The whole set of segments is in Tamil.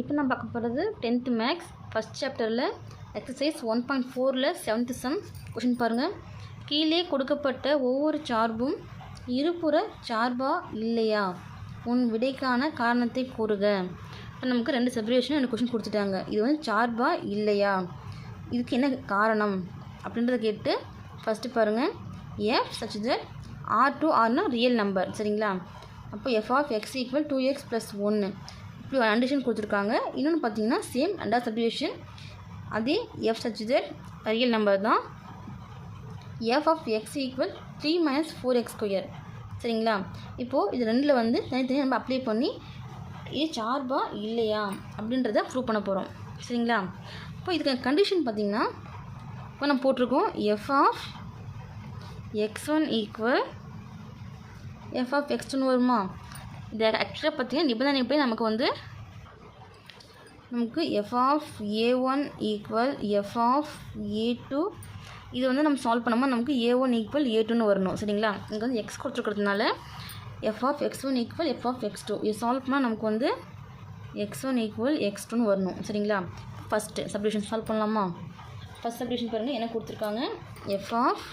இப்போ நான் பார்க்க போகிறது டென்த்து மேக்ஸ். ஃபஸ்ட் சாப்டரில் எக்ஸசைஸ் ஒன் பாயிண்ட் ஃபோரில் செவன்த்து சம் கொஷின் பாருங்கள் கீழே கொடுக்கப்பட்ட ஒவ்வொரு சார்பும் இருபுற சார்பா இல்லையா? உன் விடைக்கான காரணத்தை கூறுக. இப்போ நமக்கு ரெண்டு செப்பரேஷன் எனக்கு கொஷின் கொடுத்துட்டாங்க. இது வந்து சார்பா இல்லையா? இதுக்கு என்ன காரணம்? அப்படின்றத கேட்டு ஃபஸ்ட்டு பாருங்கள் f such that R to ஆர்னா real number சரிங்களா? அப்போ f of x equal to x plus ஒன்று இப்படி அண்டிஷன் கொடுத்துருக்காங்க. இன்னொன்று பார்த்தீங்கன்னா சேம் அண்டா சப்டிவிஷன் அதே f such that real number தான். F of x equal three minus four x square சரிங்களா? இப்போது இது ரெண்டில் வந்து தனித்தனியாக நம்ம அப்ளை பண்ணி இது சார்பா இல்லையா அப்படின்றத ப்ரூவ் பண்ண போகிறோம் சரிங்களா? இப்போ இதுக்கு கண்டிஷன் பார்த்தீங்கன்னா இப்போ நம்ம போட்டிருக்கோம் f of x one equal f of x one வருமா? இந்த ஆக்சுவலாக பார்த்தீங்கன்னா நிபந்தனை போய் நமக்கு வந்து நமக்கு f of a one equal f of a two இது வந்து நம்ம சால்வ் பண்ணும்போது நமக்கு ஏ ஒன் ஈக்குவல் ஏ டூன்னு வரணும். சரிங்களா? இங்கே வந்து x கொடுத்துருக்கிறதுனால f of x one equal f of x two இது சால்வ் பண்ணால் நமக்கு வந்து எக்ஸ் ஒன் ஈக்குவல் எக்ஸ் டூன்னு வரணும். சரிங்களா? ஃபஸ்ட்டு சப்டிவிஷன் சால்வ் பண்ணலாமா? ஃபஸ்ட் சப்டிவிஷன் பாருங்கள் என்ன கொடுத்துருக்காங்க? F of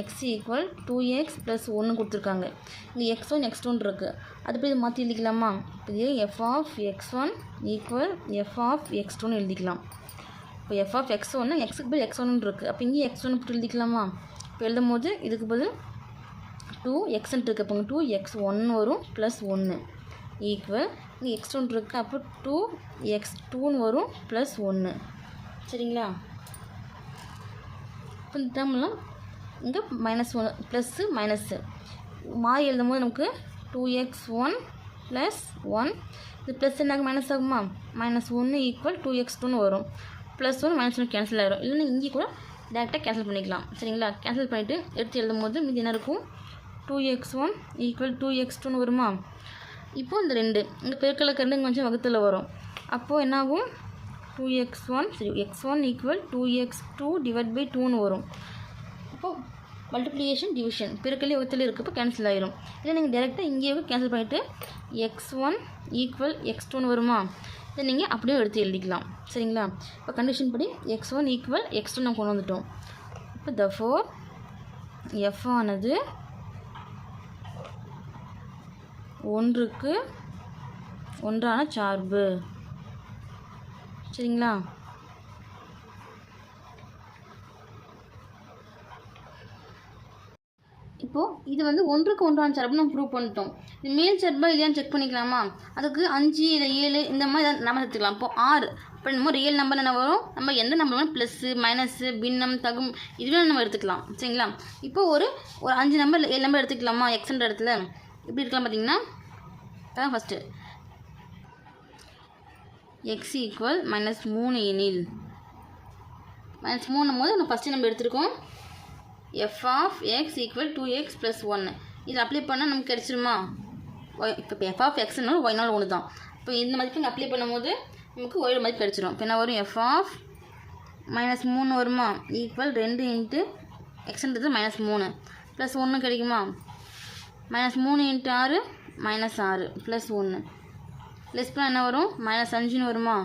x equal two x plus ஒன்று கொடுத்துருக்காங்க. இங்கே எக்ஸ் ஒன் எக்ஸ் டூன் இருக்குது அது போய் மாற்றி எழுதிக்கலாமா? இது f of x one equal f of x டூன்னு எழுதிக்கலாம். இப்போ எஃப் ஆஃப் எக்ஸ் ஒன்று எக்ஸுக்கு பதில் எக்ஸ் ஒன்று இருக்குது அப்போ இங்கே எக்ஸ் ஒன்று போட்டு எழுதிக்கலாமா? இப்போ எழுதும் போது இதுக்கு பதில் டூ எக்ஸ்ன்ட்டு இருக்குது அப்போ டூ எக்ஸ் ஒன்று வரும் ப்ளஸ் ஒன்று ஈக்குவல் இங்கே எக்ஸ் ஒன்று இருக்குது அப்போ டூ எக்ஸ் டூன்னு வரும் ப்ளஸ் ஒன்று சரிங்களா? இப்போ இந்த டேர்ம்லாம் இங்கே மைனஸ் ஒன் ப்ளஸ்ஸு மைனஸ்ஸு மாறி எழுதும் போது நமக்கு two x one plus one இது ப்ளஸ் என்ன மைனஸ் ஆகுமா? மைனஸ் ஒன்று ஈக்குவல் டூ எக்ஸ் டூன்னு வரும். Plus one minus one cancel ஆகிரும் இல்லைன்னா இங்கே கூட டேரெக்டாக கேன்சல் பண்ணிக்கலாம். சரிங்களா? கேன்சல் பண்ணிவிட்டு எடுத்து எழுதும் போது மீதி என்ன இருக்கும்? Two x one equal two x டூன்னு வருமா? இப்போது இந்த ரெண்டு. இந்த பெருக்கலுக்கு ரெண்டு கொஞ்சம் வகுத்தில் வரும். அப்போது என்னாகும்? டூ எக்ஸ் ஒன் சரி x one equal two x two divide by டூன்னு வரும். அப்போது மல்டிப்ளிகேஷன் டிவிஷன் பிறக்கலே வகுத்தில் இருக்கப்போ கேன்சல் ஆயிரும். இல்லை நீங்கள் டேரெக்டாக இங்கேயே கேன்சல் பண்ணிவிட்டு எக்ஸ் ஒன் ஈக்குவல் எக்ஸ் டூன்னு வருமா? இதை நீங்கள் அப்படியே எடுத்து எழுதிக்கலாம். சரிங்களா? இப்போ கண்டிஷன் படி x one equal x two நம்ம கொண்டு வந்துட்டோம். இப்போ த ஃபோர் எஃப் ஆனது ஒன்றுக்கு ஒன்றான சார்பு. சரிங்களா? இப்போது இது வந்து ஒன்றுக்கு ஒன்றான சார்பு நம்ம ப்ரூவ் பண்ணிட்டோம். இது மேல் சார்பா இல்லையான்னு செக் பண்ணிக்கலாமா? அதுக்கு அஞ்சு இல்லை ஏழு இந்த மாதிரி நம்ம நம்பர் எடுத்துக்கலாம் இப்போ ஆறு. இப்போ நம்ம ரியல் நம்பர் என்ன வரும். நம்ம எந்த நம்பர் வேணும் ப்ளஸ்ஸு மைனஸு பின்னம் தகும் இதுவே நம்ம எடுத்துக்கலாம். சரிங்களா? இப்போ ஒரு ஒரு அஞ்சு நம்பர் இல்லை ஏழு நம்பர் எடுத்துக்கலாமா? எக்ஸ்ன்ற இடத்துல. எப்படி இருக்கலாம் பார்த்தீங்கன்னா? அதான் ஃபஸ்ட்டு எக்ஸ் ஈக்குவல் மைனஸ் மூணு எனில். மைனஸ் மூணு போது நம்ம ஃபஸ்ட்டு நம்ம எடுத்துருக்கோம். F of x equal to x plus ஒன்று இது அப்ளை பண்ணால் நமக்கு கிடச்சிருமா? ஒய் இப்போ எஃப் ஆஃப் எக்ஸ்னாலும் ஒய்னால் ஒன்று தான். இப்போ இந்த மதிப்பு இங்கே அப்ளை பண்ணும்போது நமக்கு ஒய் மதிப்பு கிடச்சிரும். இப்போ என்ன வரும் எஃப் ஆஃப் மைனஸ் மூணு வருமா? ஈக்குவல் ரெண்டு இன்ட்டு எக்ஸ்ன்றது மைனஸ் மூணு. ப்ளஸ் ஒன்று கிடைக்குமா? மைனஸ் மூணு இன்ட்டு ஆறு மைனஸ் ஆறு ப்ளஸ் ஒன்று ப்ளஸ் பண்ணால் என்ன வரும்? மைனஸ் அஞ்சுன்னு வருமா?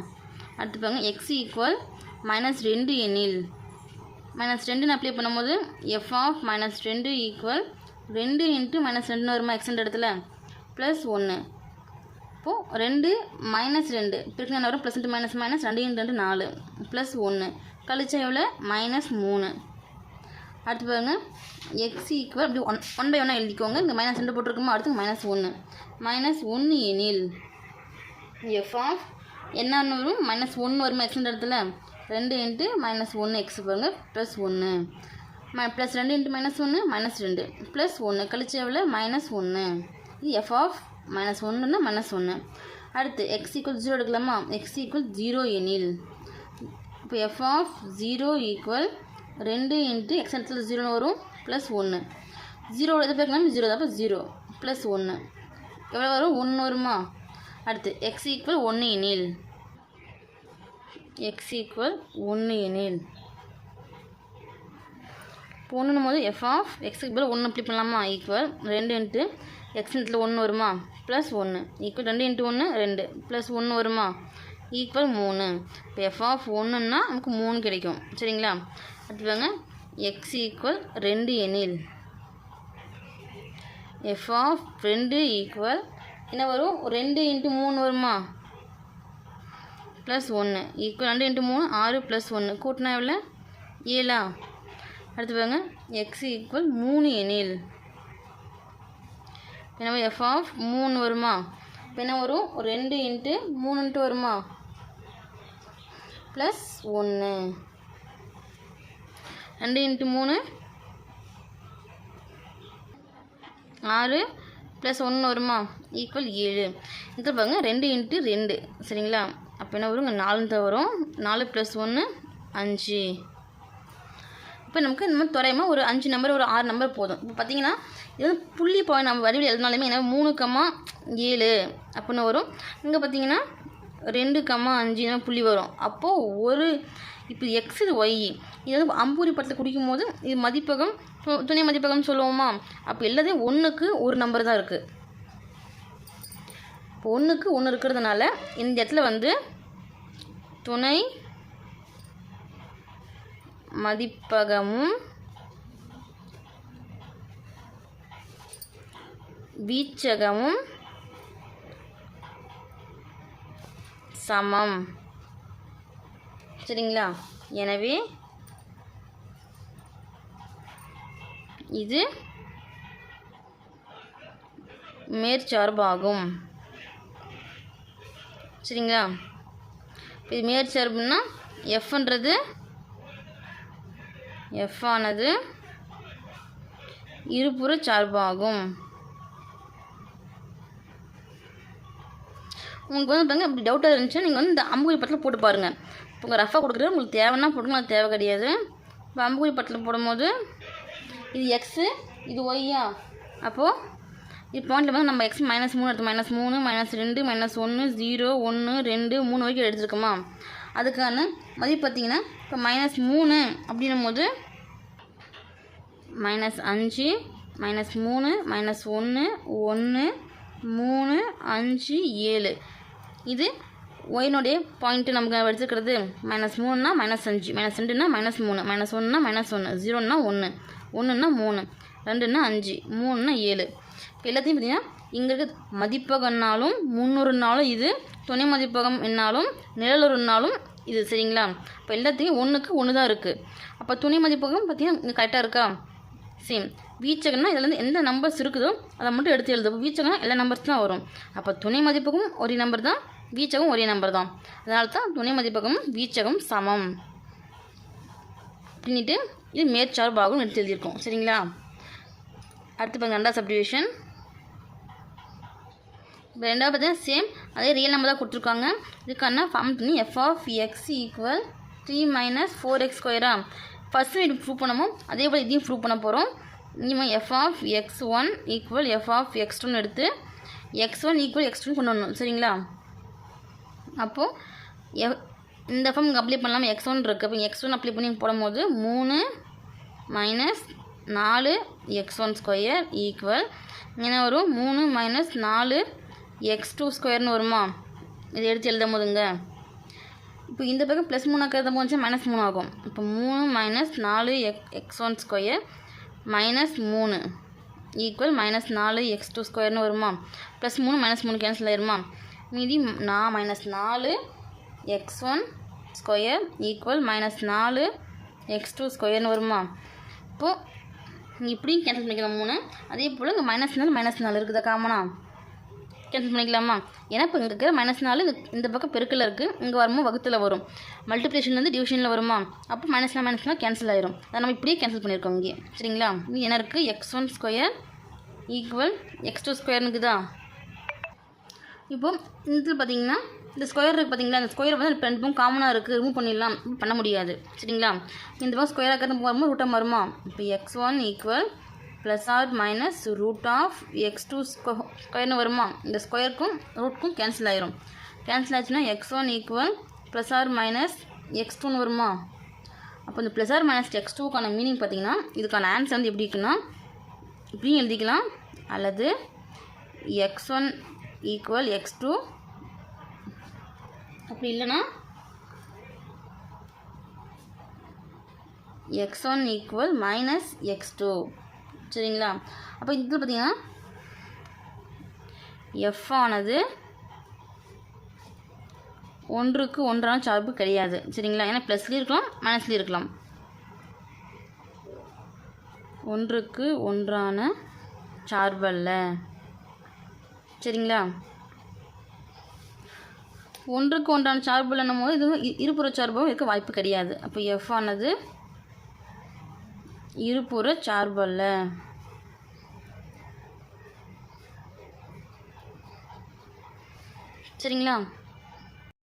அடுத்து பாருங்க எக்ஸ் ஈக்குவல் மைனஸ் ரெண்டு எண்ணில். மைனஸ் ரெண்டுன்னு அப்ளை பண்ணும்போது எஃப் ஆஃப் மைனஸ் ரெண்டு ஈக்குவல் ரெண்டு இன்ட்டு மைனஸ் ரெண்டுன்னு வருமா? எக்ஸ்ன்ற இடத்துல? ப்ளஸ் ஒன்று இப்போது ரெண்டு மைனஸ் ரெண்டு. பிறகு என்ன வரும்? ப்ளஸ் ரெண்டு மைனஸ் மைனஸ் ரெண்டு இன்ட்டு ரெண்டு நாலு. ப்ளஸ் ஒன்று கழிச்சா எவ்வளோ மைனஸ் மூணு. அடுத்து பாருங்க. எக்ஸ் ஈக்குவல் அப்படி ஒன் ஒன் பை ஒன்னாக எழுதிக்கோங்க. இந்த மைனஸ் ரெண்டு போட்டிருக்கோமோ? அடுத்து மைனஸ் ஒன்று மைனஸ் ஒன்று எனில் எஃப் ஆஃப் என்னன்னு வரும்? மைனஸ் ஒன்று வருமா? எக்ஸ்ன்ற இடத்துல? ரெண்டு இன்ட்டு மைனஸ் ஒன்று எக்ஸ் பாருங்க ப்ளஸ் ஒன்று ம ப்ளஸ் ரெண்டு இன்ட்டு மைனஸ் ஒன்று மைனஸ் ரெண்டு. ப்ளஸ் ஒன்று கழிச்ச எவ்வளோ மைனஸ் ஒன்று இது எஃப் ஆஃப் மைனஸ் ஒன்றுனா மைனஸ் ஒன்று அடுத்து எக்ஸ் ஈக்குவல் ஜீரோ எடுக்கலாமா? எக்ஸ் ஈக்குவல் ஜீரோ எனில். இப்போ எஃப் ஆஃப் ஜீரோ ஈக்குவல் ரெண்டு இன்ட்டு எக்ஸ் இடத்துல ஜீரோன்னு வரும். ப்ளஸ் ஒன்று ஜீரோ எது பார்க்கலாம் ஜீரோ தான். அப்போ ஜீரோ ப்ளஸ் ஒன்று எவ்வளோ வரும்? ஒன்று வருமா? அடுத்து எக்ஸ் ஈக்குவல் ஒன்று எனில். எக்ஸ் ஈக்குவல் ஒன்று எனில். இப்போ ஒன்றுனும் போது எஃப் ஆஃப் எக்ஸுக்கு பதில் ஒன்று அப்ளை பண்ணலாமா? ஈக்குவல் ரெண்டு இன்ட்டு எக்ஸ் இடத்துல ஒன்று வருமா? ப்ளஸ் ஒன்று ஈக்குவல் ரெண்டு இன்ட்டு ஒன்று ரெண்டு. ப்ளஸ் ஒன்று வருமா? ஈக்குவல் மூணு. இப்போ எஃப் ஆஃப் ஒன்றுன்னா நமக்கு மூணு கிடைக்கும். சரிங்களா? அடுத்து எக்ஸ் ஈக்குவல் ரெண்டு எனில். எஃப் ஆஃப் ரெண்டு ஈக்குவல் என்ன வரும்? ரெண்டு இன்ட்டு மூணு வருமா? ப்ளஸ் ஒன்று ஈக்குவல் ரெண்டு இன்ட்டு மூணு ஆறு ப்ளஸ் ஒன்று கூட்டினா எவ்வளோ ஏழா? அடுத்து பாருங்க. எக்ஸ் ஈக்குவல் மூணு எனில். எனவே எஃப் ஆஃப் மூணு வருமா? இப்போ என்ன வரும்? ரெண்டு இன்ட்டு மூணுன்ட்டு வருமா? ப்ளஸ் ஒன்று ரெண்டு இன்ட்டு மூணு? ஆறு ப்ளஸ் ஒன்று வருமா? ஈக்குவல் ஏழு. இங்கே பாருங்க. ரெண்டு இன்ட்டு ரெண்டு. சரிங்களா? அப்போ என்ன வரும்? இங்கே நாலு தான் வரும். நாலு ப்ளஸ் ஒன்று அஞ்சு. இப்போ நமக்கு இந்த மாதிரி துறையமாக ஒரு அஞ்சு நம்பர் ஒரு ஆறு நம்பர் போதும். இப்போ பார்த்தீங்கன்னா இது வந்து புள்ளி பாய் நம்ம வடிவில் எழுதினாலுமே என்ன மூணு கம்மா ஏழு அப்படின்னு வரும்? இங்கே பார்த்தீங்கன்னா ரெண்டு கம்மா அஞ்சு புள்ளி வரும். அப்போது ஒரு இப்போ எக்ஸ் இது ஒய் இது வந்து அம்பூரி படத்தில் குடிக்கும் போது இது மதிப்பகம் து- துணை மதிப்பகம் சொல்லுவோமா? அப்போ எல்லாத்தையும் ஒன்றுக்கு ஒரு நம்பர் தான் இருக்குது ஒன்றுக்கு ஒன்று இருக்கிறதுனால இந்த இடத்துல வந்து துணை மதிப்பகமும் வீச்சகமும் சமம். சரிங்களா? எனவே இது மேற்சார்பாகும். சரிங்களா? இது மேற்சார்புன்னா எஃப்ன்றது எஃப் ஆனது இருபுற சார்பாகும். உங்களுக்கு வந்து பாருங்கள் அப்படி டவுட்டாக இருந்துச்சுன்னா நீங்கள் வந்து இந்த அம்புகுறி பட்டில் போட்டு பாருங்கள் இப்போ உங்கள் ரஃபாக கொடுக்குறது உங்களுக்கு தேவைன்னா போட்டுங்க அது தேவை கிடையாது. இப்போ அம்புகுறி பட்டில் போடும்போது இது எக்ஸு இது ஒய்யா அப்போது இது பாயிண்டில் வந்து நம்ம எக்ஸ் மைனஸ் மூணு எடுத்து மைனஸ் மூணு மைனஸ் ரெண்டு மைனஸ் ஒன்று ஜீரோ ஒன்று ரெண்டு மூணு வரைக்கும் எடுத்துருக்கோமா? அதுக்கான மதிப்பு பார்த்திங்கன்னா இப்போ மைனஸ் மூணு அப்படின்னும் போது மைனஸ் அஞ்சு மைனஸ் மூணு மைனஸ் ஒன்று ஒன்று மூணு அஞ்சு ஏழு. இது ஒயினுடைய பாயிண்ட்டு நமக்கு எடுத்துக்கிறது. மைனஸ் மூணுனா மைனஸ் அஞ்சு மைனஸ் ரெண்டுனா மைனஸ் மூணு மைனஸ் ஒன்றுனா மைனஸ் ஒன்று ஜீரோன்னா ஒன்று ஒன்றுன்னா மூணு ரெண்டுன்னா அஞ்சு மூணுன்னா ஏழு. எல்லாத்தையும் பார்த்தீங்கன்னா இங்கே இருக்க மதிப்பகம்னாலும் முன்னூறுனாலும் இது துணை மதிப்பகம் என்னாலும் நிழலுறுனாலும் இது சரிங்களா? இப்போ எல்லாத்தையும் ஒன்றுக்கு ஒன்று தான் இருக்குது அப்போ துணை மதிப்பகம் பார்த்தீங்கன்னா இங்கே கரெக்டாக இருக்கா? சேம் வீச்சகம்னா இதில் இருந்து எந்த நம்பர்ஸ் இருக்குதோ அதை மட்டும் எடுத்து எழுது வீச்சகம்னா எல்லா நம்பர்ஸ் தான் வரும். அப்போ துணை மதிப்பகம் ஒரே நம்பர் தான் வீச்சகம் ஒரே நம்பர் தான். அதனால தான் துணை மதிப்பகம் வீச்சகம் சமம். அப்படின்ட்டு இது மேற்சார்பாகவும் எடுத்து எழுதியிருக்கோம் சரிங்களா? அடுத்து பாருங்க ரெண்டாவது சப்டிவிஷன் இப்போ ரெண்டாவது பார்த்தீங்கன்னா சேம் அதே ரியல் நம்பர் தான் கொடுத்துருக்காங்க. இதுக்கான ஃபார்ம் பண்ணி f of x equal three minus four x ஸ்கொயரா first இது ப்ரூவ் பண்ணமோ அதே போல் இதையும் ப்ரூவ் பண்ண போகிறோம் இனிமேல் f of x one equal f of x டூன்னு எடுத்து எக்ஸ் ஒன் ஈக்குவல் எக்ஸ் டூன்னு கொண்டு வரணும். சரிங்களா? அப்போது எ இந்த ஃபார்ம் இங்கே அப்ளை பண்ணலாமல் எக்ஸ் ஒன் இருக்குது அப்போ எக்ஸ் ஒன் அப்ளை பண்ணி போடும்போது மூணு மைனஸ் நாலு எக்ஸ் ஒன் ஸ்கொயர் ஈக்குவல் என்ன வரும்? மூணு மைனஸ் நாலு எக்ஸ் டூ ஸ்கொயர்னு வருமா? இதை எடுத்து எழுதும் போதுங்க. இப்போ இந்த பக்கம் ப்ளஸ் மூணாக எழுதும் போது மைனஸ் மூணு ஆகும். இப்போ மூணு மைனஸ் நாலு x x one square minus மூணு ஈக்குவல் மைனஸ் நாலு எக்ஸ் டூ ஸ்கொயர்னு வருமா? ப்ளஸ் மூணு மைனஸ் மூணு கேன்சல் ஆயிருமா? மீதி நான் மைனஸ் நாலு x one square equal minus நாலு எக்ஸ் டூ ஸ்கொயர்னு வருமா? இப்போது இப்படியும் கேன்சல் பண்ணிக்கலாம் மூணு. அதே போல் இங்கே மைனஸ் நாலு மைனஸ் நாலு இருக்குதா காமனா கேன்சல் பண்ணிக்கலாமா? ஏன்னா இப்போ இங்கே இருக்கிற மைனஸ் நாலு இந்த- இந்த பக்கம் பெருக்கில் இருக்குது இங்கே வரும்போது வகுத்தில் வரும். மல்டிப்ளிகேஷன்லேருந்து டிவிஷனில் வருமா? அப்போ மைனஸ்லாம் மைனஸ்லாம் கேன்சல் ஆயிரும். அதை நம்ம இப்படியே கேன்சல் பண்ணியிருக்கோம் இங்கே. சரிங்களா? இங்கே என்ன இருக்குது x one square equal x two ஸ்கொயர்னுக்குதா இப்போ இதில் பார்த்தீங்கன்னா இந்த ஸ்கொயர் இருக்குது பார்த்தீங்களா? இந்த ஸ்கொயர் வந்து ரெண்டு பக்கம் காமனாக இருக்குது ரிமூவ் பண்ணிடலாம். பண்ண முடியாது. சரிங்களா? இந்த பக்கம் ஸ்கொயராக இருக்கிறது வரும்போது ரூட்டம் வருமா இப்போ x one equal plus or minus root of x two ஸ்கொயர்னு வருமா? இந்த ஸ்கொயருக்கும் ரூட்க்கும் கேன்சல் ஆயிரும். கேன்சல் ஆச்சுன்னா x one equal plus or minus x டூன்னு வருமா? அப்போ இந்த ப்ளஸ் ஆர் மைனஸ் எக்ஸ் டூக்கான மீனிங் பார்த்தீங்கன்னா இதுக்கான ஆன்சர் வந்து எப்படி இருக்குன்னா இப்படியும் எழுதிக்கலாம். அல்லது x one equal x two அப்படி இல்லைன்னா x one equal minus x two சரிங்களா? அப்போ இதில் பார்த்தீங்கன்னா எஃப் ஆனது ஒன்றுக்கு ஒன்றான சார்பு கிடையாது. சரிங்களா? ஏன்னா ப்ளஸ்லேயும் இருக்கலாம் மைனஸ்லேயும் இருக்கலாம். ஒன்றுக்கு ஒன்றான சார்பல்ல சரிங்களா? ஒன்றுக்கு ஒன்றான சார்பு இல்லைன்னும் போது இது இருபுற சார்பும் இருக்க வாய்ப்பு கிடையாது. அப்போ எஃப் ஆனது இருபுற சார்பல்ல. சரிங்களா?